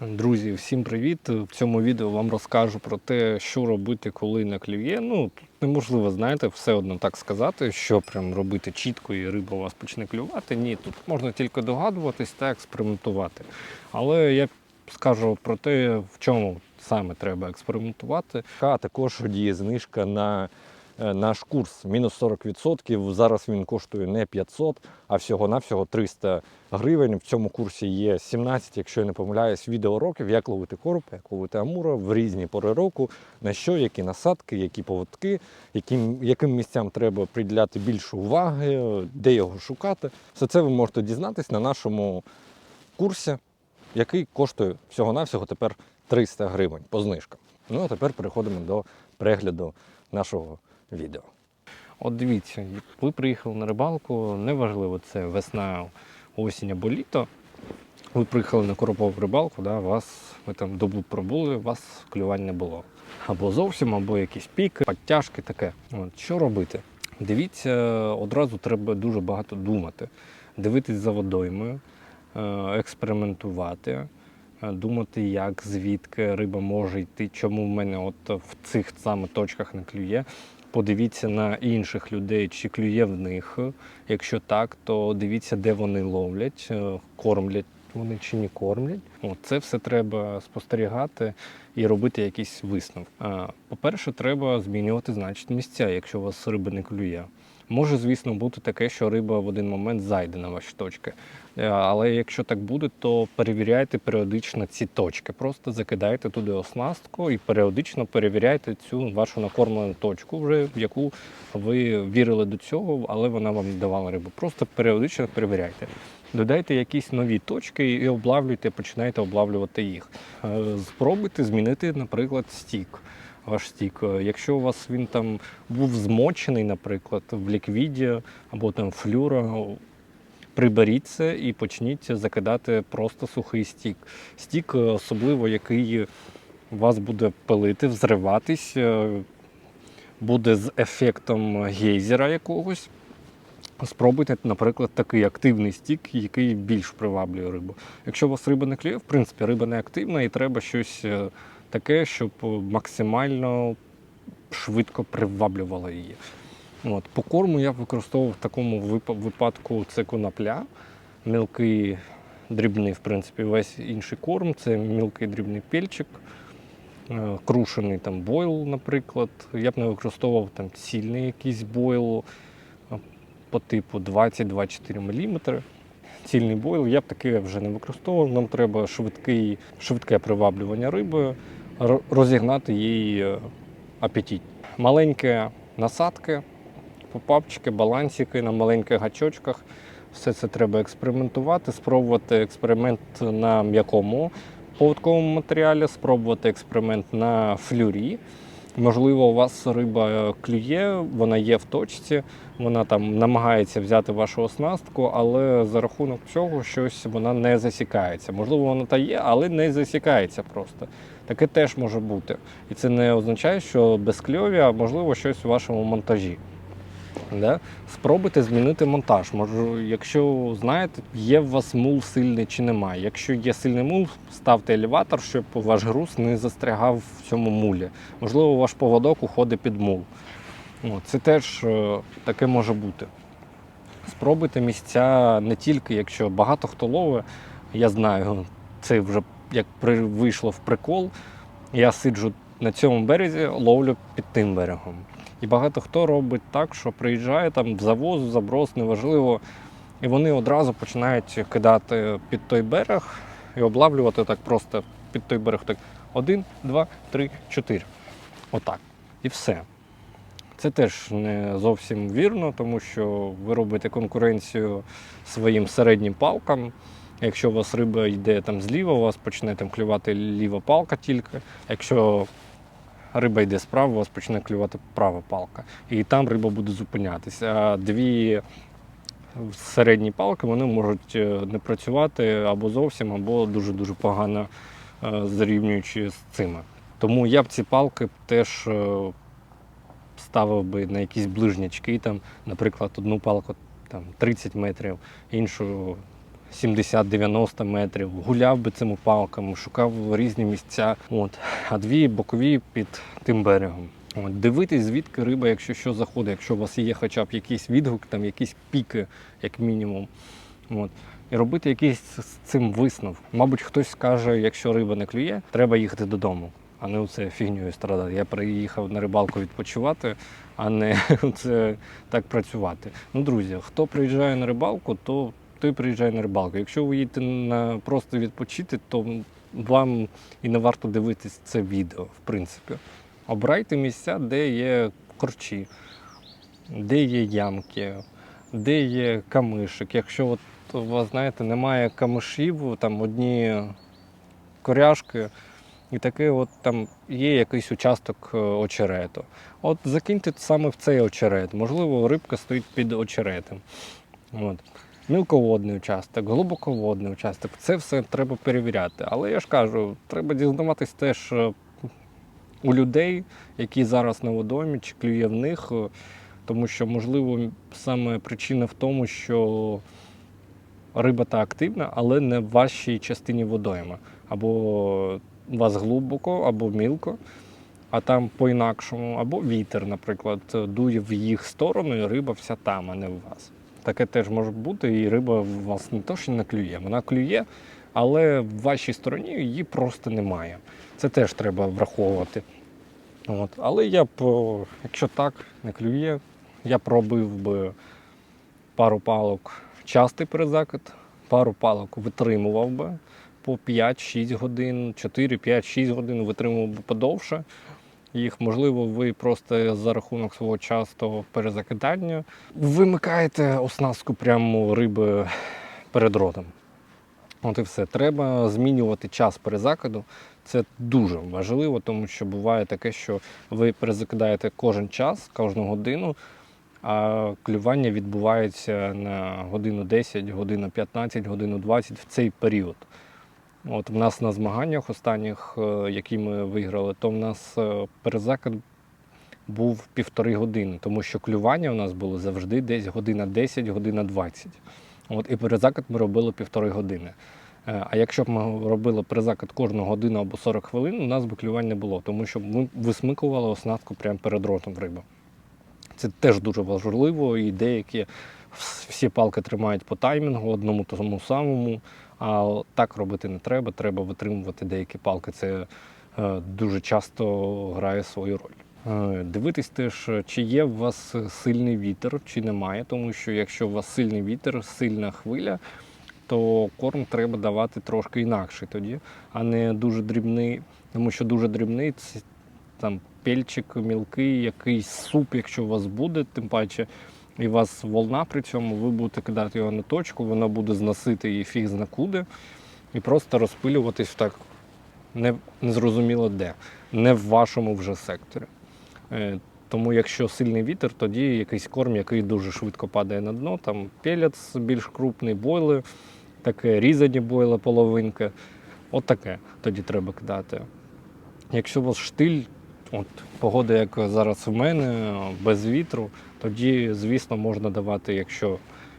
Друзі, всім привіт! В цьому відео вам розкажу про те, що робити, коли не клює. Ну, тут неможливо, знаєте, все одно так сказати, що прям робити чітко і риба у вас почне клювати. Ні, тут можна тільки догадуватись та експериментувати. Але я скажу про те, в чому саме треба експериментувати. А також діє знижка на наш курс мінус 40%. Зараз він коштує не 500, а всього-навсього 300 гривень. В цьому курсі є 17, якщо я не помиляюсь, відеоуроків, як ловити короб, як ловити амура в різні пори року, на що, які насадки, які поводки, яким, яким місцям треба приділяти більше уваги, де його шукати. Все це ви можете дізнатись на нашому курсі, який коштує всього-навсього тепер 300 гривень по знижкам. Ну а тепер переходимо до перегляду нашого відео. От дивіться, ви приїхали на рибалку, неважливо, це весна, осінь або літо. Ви приїхали на коропову рибалку, да, вас, ви там добу пробули, вас клювань не було. Або зовсім, або якісь піки, підтяжки, таке. От, що робити? Дивіться, одразу треба дуже багато думати. Дивитись за водоймою, е, експериментувати, е, думати, як, звідки риба може йти, чому в мене от в цих саме точках не клює. Подивіться на інших людей, чи клює в них. Якщо так, то дивіться, де вони ловлять, е, кормлять вони чи не кормлять. От, це все треба спостерігати і робити якісь висновки. По-перше, треба змінювати значить місця, якщо у вас риби не клює. Може, звісно, бути таке, що риба в один момент зайде на ваші точки. Е, Але якщо так буде, то перевіряйте періодично ці точки. Просто закидайте туди оснастку і періодично перевіряйте цю вашу накормлену точку, вже в яку ви вірили до цього, але вона вам давала рибу. Просто періодично перевіряйте. Додайте якісь нові точки і облавлюйте, починайте облавлювати їх. Е, Спробуйте змінити, наприклад, стік. Ваш стік. Е, Якщо у вас він там був змочений, наприклад, в ліквіді або там флюра, приберіть це і почніть закидати просто сухий стік. Стік, е, особливо який вас буде пилити, взриватись, е, буде з ефектом гейзера якогось. Спробуйте, наприклад, такий активний стік, який більш приваблює рибу. Якщо у вас риба не клює, в принципі, риба не активна і треба щось таке, щоб максимально швидко приваблювало її. От. По корму я використовував в такому випадку це конопля, мілкий дрібний, в принципі, весь інший корм це мілкий дрібний пельчик, е, крушений там бойл, наприклад. Я б не використовував там цільний якийсь бойл е, по типу 20-24 мм. Цільний бойл я б таке вже не використовував. Нам треба швидкий, швидке приваблювання риби, р- розігнати їй е, апетит. Маленькі насадки, попапчики, балансики на маленьких гачочках. Все це треба експериментувати, спробувати експеримент на м'якому поводковому матеріалі, спробувати експеримент на флюрі. Можливо, у вас риба е, клює, вона є в точці, вона там намагається взяти вашу оснастку, але за рахунок цього щось вона не засікається. Можливо, вона та є, але не засікається просто. Таке теж може бути. І це не означає, що безкльові, а можливо щось у вашому монтажі. Да? Спробуйте змінити монтаж. Може, якщо знаєте, є у вас мул сильний чи немає. Якщо є сильний мул, ставте елеватор, щоб ваш груз не застрягав в цьому мулі. Можливо, ваш поводок уходить під мул. Це теж е, таке може бути. Спробуйте місця не тільки, якщо багато хто ловить, я знаю, це вже як при, вийшло в прикол. Я сиджу на цьому березі, ловлю під тим берегом. І багато хто робить так, що приїжджає там в завоз, в заброс, неважливо. І вони одразу починають кидати під той берег і облавлювати так просто під той берег. Так один, два, три, чотири. Отак. І все. Це теж не зовсім вірно, тому що ви робите конкуренцію своїм середнім палкам. Якщо у вас риба йде там зліва, у вас почне там клювати ліва палка тільки. Якщо риба йде справа, у вас почне клювати права палка. І там риба буде зупинятися. А дві середні палки вони можуть е, не працювати або зовсім, або дуже-дуже погано е, зрівнюючи з цими. Тому я б ці палки теж е, ставив би на якісь ближнячки, там, наприклад, одну палку там, 30 метрів, іншу 70-90 метрів, гуляв би цими палками, шукав різні місця. От. А дві бокові під тим берегом. От. Дивитись, звідки риба, якщо що заходить, якщо у вас є хоча б якийсь відгук, там якісь піки, як мінімум. От. І робити якийсь з цим висновок. Мабуть, хтось скаже, якщо риба не клює, треба їхати додому, а не оце фігньою страдати. Я приїхав на рибалку відпочивати, а не це так працювати. Ну, друзі, хто приїжджає на рибалку, то той приїжджає на рибалку. Якщо ви їдете на просто відпочити, то вам і не варто дивитись це відео, в принципі. Обирайте місця, де є корчі, де є ямки, де є камишик. Якщо от у вас, знаєте, немає камишів, там одні коряшки, і таке от там є якийсь участок е, очерету. От закиньте саме в цей очерет. Можливо, рибка стоїть під очеретом. От. Мілководний участок, глибоководний участок. Це все треба перевіряти. Але я ж кажу, треба дізнаватись теж е, у людей, які зараз на водоймі, чи клює в них, е, тому що, можливо, саме причина в тому, що риба та активна, але не в вашій частині водойми. Або у вас глибоко, або мілко, а там по-інакшому, або вітер, наприклад, дує в їх сторону, і риба вся там, а не в вас. Таке теж може бути, і риба вас не то, що не клює. Вона клює, але в вашій стороні її просто немає. Це теж треба враховувати. От. Але я б, якщо так не клює, я б робив би пару палок частий перезакид, пару палок витримував би по 5-6 годин, 4, 5, 6 годин витримував би подовше. Їх, можливо, ви просто за рахунок свого частого перезакидання вимикаєте оснастку прямо риби перед ротом. От і все. Треба змінювати час перезакиду. Це дуже важливо, тому що буває таке, що ви перезакидаєте кожен час, кожну годину, а клювання відбувається на годину 10, годину 15, годину 20 в цей період. От в нас на змаганнях останніх, е, які ми виграли, то в нас е, перезакид був півтори години, тому що клювання у нас було завжди десь година 10, година 20. От, і перезакид ми робили півтори години. Е, А якщо б ми робили перезакид кожну годину або 40 хвилин, у нас би клювань не було, тому що ми висмикували оснастку прямо перед ротом риби. Це теж дуже важливо, і деякі всі палки тримають по таймінгу, одному тому самому. А так робити не треба. Треба витримувати деякі палки. Це е, дуже часто грає свою роль. Е, Дивитись теж, чи є у вас сильний вітер, чи немає, тому що якщо у вас сильний вітер, сильна хвиля, то корм треба давати трошки інакше тоді, а не дуже дрібний, тому що дуже дрібний там пельчик мілкий, якийсь суп, якщо у вас буде, тим паче, і вас волна при цьому, ви будете кидати його на точку, вона буде зносити її фіг зна куди, і просто розпилюватись так не, незрозуміло де, не в вашому вже секторі. Е, Тому якщо сильний вітер, тоді якийсь корм, який дуже швидко падає на дно, там пелець більш крупний, бойли, таке різані бойли, половинки. От таке тоді треба кидати. Якщо у вас штиль, от погода, як зараз у мене, без вітру, тоді, звісно, можна давати, якщо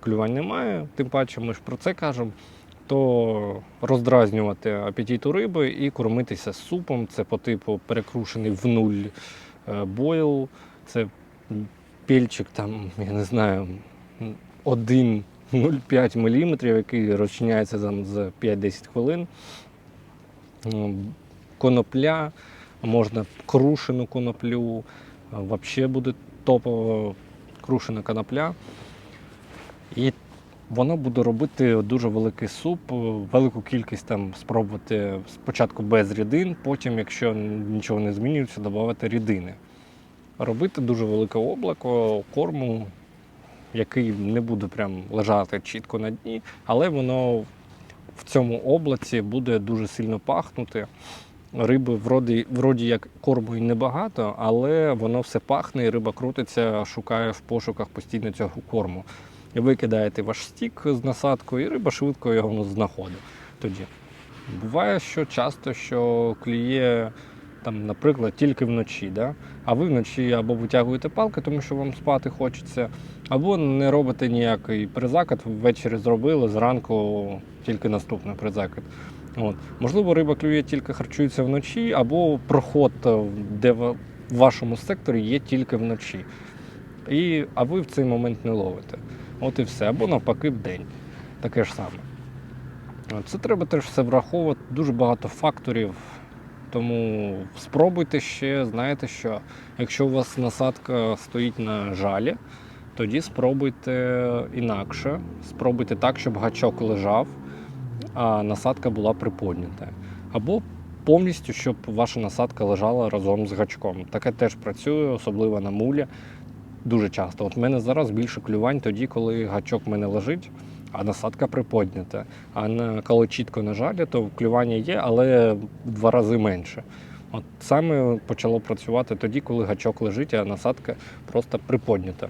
клювань немає, тим паче ми ж про це кажемо, то роздразнювати апетит у риби і кормитися супом. Це по типу перекрушений в нуль е, бойл, це пільчик там, я не знаю, 1,05 мм, який розчиняється там за 5-10 хвилин. Конопля, можна крушену коноплю, взагалі буде топова крушена конопля. І воно буде робити дуже великий суп, велику кількість там спробувати спочатку без рідин, потім, якщо нічого не змінюється, додавати рідини. Робити дуже велике облако корму, який не буде прям лежати чітко на дні, але воно в цьому облаці буде дуже сильно пахнути. Риби вроді, вроді як корму і небагато, але воно все пахне, і риба крутиться, шукає в пошуках постійно цього корму. І ви кидаєте ваш стік з насадкою, і риба швидко його знаходить тоді. Буває, що часто що клює там, наприклад, тільки вночі. Да? А ви вночі або витягуєте палки, тому що вам спати хочеться, або не робите ніякий призакат, ввечері зробили, зранку тільки наступний призакат. От. Можливо, риба клює тільки харчується вночі, або проход, е, де в в вашому секторі є тільки вночі. І, а ви в цей момент не ловите. От і все. Або навпаки вдень. Таке ж саме. Це треба теж все враховувати, дуже багато факторів. Тому спробуйте ще, знаєте що, якщо у вас насадка стоїть на жалі, тоді спробуйте інакше. Спробуйте так, щоб гачок лежав, насадка була приподнята. Або повністю, щоб ваша насадка лежала разом з гачком. Таке теж працює, особливо на мулі. Дуже часто. От в мене зараз більше клювань тоді, коли гачок в мене лежить, а насадка приподнята. А на, коли чітко на жалі, то клювання є, але в два рази менше. От саме почало працювати тоді, коли гачок лежить, а насадка просто приподнята.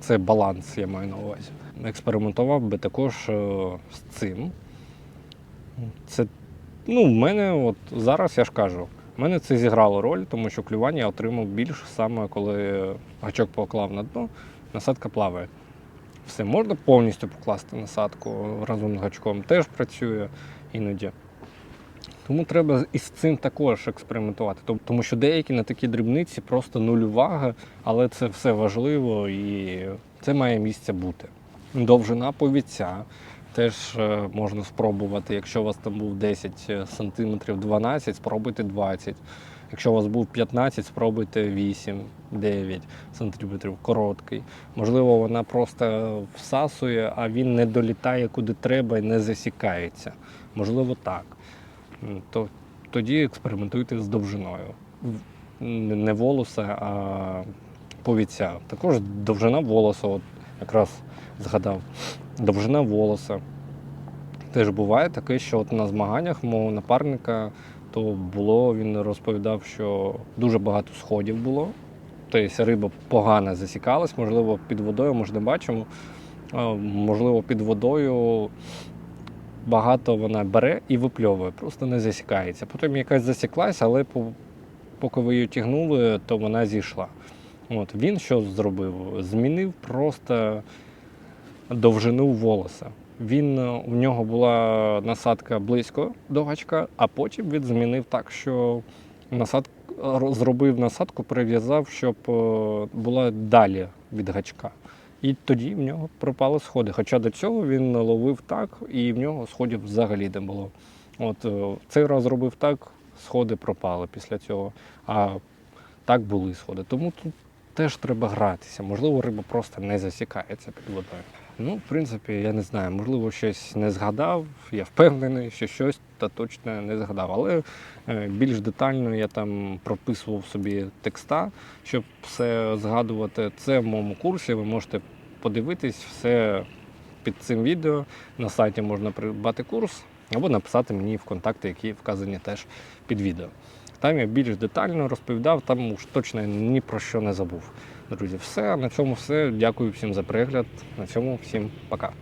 Це баланс, я маю на увазі. Експериментував би також е, з цим. Це, ну, в мене от зараз я ж кажу, в мене це зіграло роль, тому що клювання я отримав більше саме коли гачок поклав на дно, насадка плаває. Все, можна повністю покласти насадку разом з гачком, теж працює іноді. Тому треба із цим також експериментувати. Тому що деякі на такі дрібниці просто нуль уваги, але це все важливо і це має місце бути. Довжина повіця теж е, можна спробувати. Якщо у вас там був 10 см 12, спробуйте 20. Якщо у вас був 15, спробуйте 8, 9 см короткий. Можливо, вона просто всасує, а він не долітає куди треба і не засікається. Можливо, так. То тоді експериментуйте з довжиною. Не волоса, а повіця. Також довжина волоса, якраз згадав. Довжина волоса. Теж буває таке, що от на змаганнях мого напарника то було, він розповідав, що дуже багато сходів було. Тобто риба погано засікалась, можливо, під водою, ми ж не бачимо. Можливо, під водою багато вона бере і випльовує, просто не засікається. Потім якась засіклась, але поки ви її тягнули, то вона зійшла. От, він що зробив? Змінив просто довжину волоса. Він, е, у нього була насадка близько до гачка, а потім він змінив так, що насад, зробив насадку, прив'язав, щоб е, була далі від гачка. І тоді в нього пропали сходи. Хоча до цього він ловив так, і в нього сходів взагалі не було. От е, цей раз зробив так, сходи пропали після цього. А так були сходи. Тому тут теж треба гратися. Можливо, риба просто не засікається під водою. Ну, в принципі, я не знаю, можливо, щось не згадав. Я впевнений, що щось та точно не згадав. Але е, більш детально я там прописував собі текста, щоб все згадувати. Це в моєму курсі. Ви можете подивитись все під цим відео. На сайті можна придбати курс або написати мені в контакти, які вказані теж під відео. Там я більш детально розповідав, там уж точно ні про що не забув. Друзі, все. На цьому все. Дякую всім за перегляд. На цьому всім пока.